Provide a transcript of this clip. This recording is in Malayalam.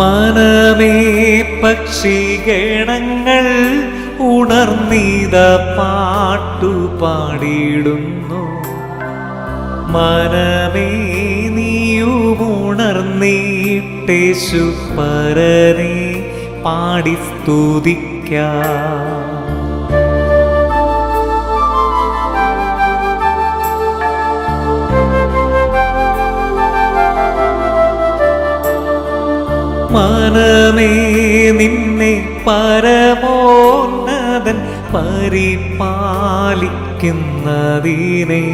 മനമേ പക്ഷിഗണങ്ങൾ ഉണർന്നീത പാട്ടു പാടിയിടുന്നു. മനമേ നീയുമുണർന്നീട്ടേശു പരനെ പാടി സ്തുതിക്കാം. മനമേ നിന്നെ പരമോന്നതൻ പരിപാലിക്കുന്നതിനെ.